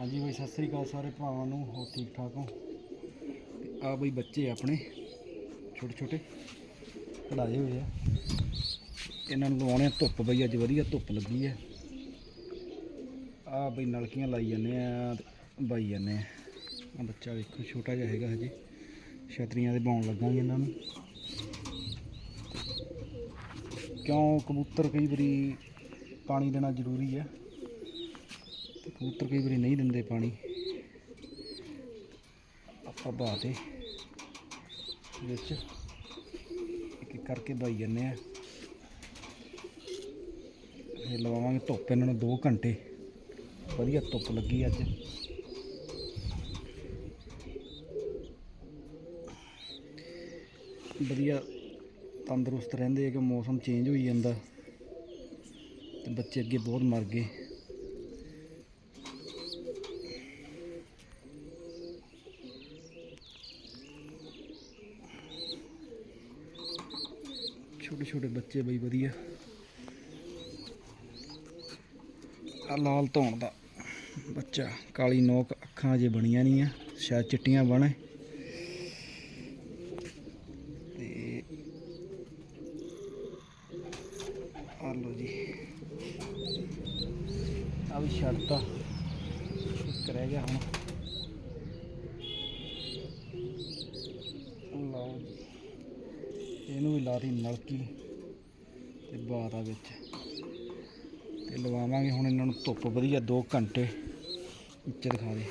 ਹਾਂਜੀ ਬਾਈ, ਸਤਿ ਸ੍ਰੀ ਅਕਾਲ ਸਾਰੇ ਭਰਾਵਾਂ ਨੂੰ ਹੋ ਠੀਕ ਠਾਕ ਹੋ? ਤੇ ਆ ਬਈ ਬੱਚੇ ਆਪਣੇ, ਛੋਟੇ ਛੋਟੇ, ਕਢਾਏ ਹੋਏ ਆ। ਇਹਨਾਂ ਨੂੰ ਲਵਾਉਣੇ ਆ ਧੁੱਪ ਬਈ, ਅੱਜ ਵਧੀਆ ਧੁੱਪ ਲੱਗੀ ਹੈ ਆ ਬਈ ਨਲਕੀਆਂ ਲਾਈ ਜਾਂਦੇ ਆ ਬਾਈ ਜਾਂਦੇ ਆ। ਆ ਬੱਚਾ ਵੇਖੋ, ਛੋਟਾ ਜਿਹਾ ਹੈਗਾ ਹਜੇ, ਛਤਰੀਆਂ ਦੇ ਬਾਉਣ ਲੱਗਾਂਗੇ ਇਹਨਾਂ ਨੂੰ। ਕਿਉਂ ਕਬੂਤਰ ਕਈ ਵਾਰੀ ਪਾਣੀ ਦੇਣਾ ਜ਼ਰੂਰੀ ਹੈ ਕਬੂਤਰ ਕਈ ਵਾਰੀ ਨਹੀਂ ਦਿੰਦੇ ਪਾਣੀ। ਆਪਾਂ ਬਾਹ ਤੇ ਵਿੱਚ ਇੱਕ ਇੱਕ ਕਰਕੇ ਬਾਈ ਜਾਂਦੇ ਆ। ਫਿਰ ਲਵਾਵਾਂਗੇ ਧੁੱਪ ਇਹਨਾਂ ਨੂੰ 2 ਘੰਟੇ। ਵਧੀਆ ਧੁੱਪ ਲੱਗੀ ਅੱਜ। ਵਧੀਆ ਤੰਦਰੁਸਤ ਰਹਿੰਦੇ ਆ ਕਿ ਮੌਸਮ ਚੇਂਜ ਹੋਈ ਜਾਂਦਾ। ਤੇ ਬੱਚੇ ਅੱਗੇ ਬਹੁਤ ਮਰ ਗਏ। ਛੋਟੇ ਛੋਟੇ ਬੱਚੇ ਬਈ ਵਧੀਆ। ਆ ਲਾਲ ਧੌਣ ਦਾ ਬੱਚਾ, ਕਾਲੀ ਨੋਕ ਅੱਖਾਂ ਅਜੇ ਬਣੀਆਂ ਨਹੀਂ ਆ, ਸ਼ਾਇਦ ਚਿੱਟੀਆਂ ਬਣੇ। ਤੇ ਆ ਲੋ ਜੀ। ਆ ਵੀ ਛੱਡਤਾ ਇੱਕ ਰਹਿ ਗਿਆ ਹੁਣ ਲਓ ਜੀ ਇਹਨੂੰ ਵੀ ਲਾਤੀ ਨਲਕੀ ਤੇ ਬਾਰਾ ਵਿੱਚ। ਤੇ ਲਵਾਵਾਂਗੇ ਹੁਣ ਇਹਨਾਂ ਨੂੰ ਧੁੱਪ, ਵਧੀਆ 2 ਘੰਟੇ ਉੱਚੇ ਦਿਖਾ ਦੇ।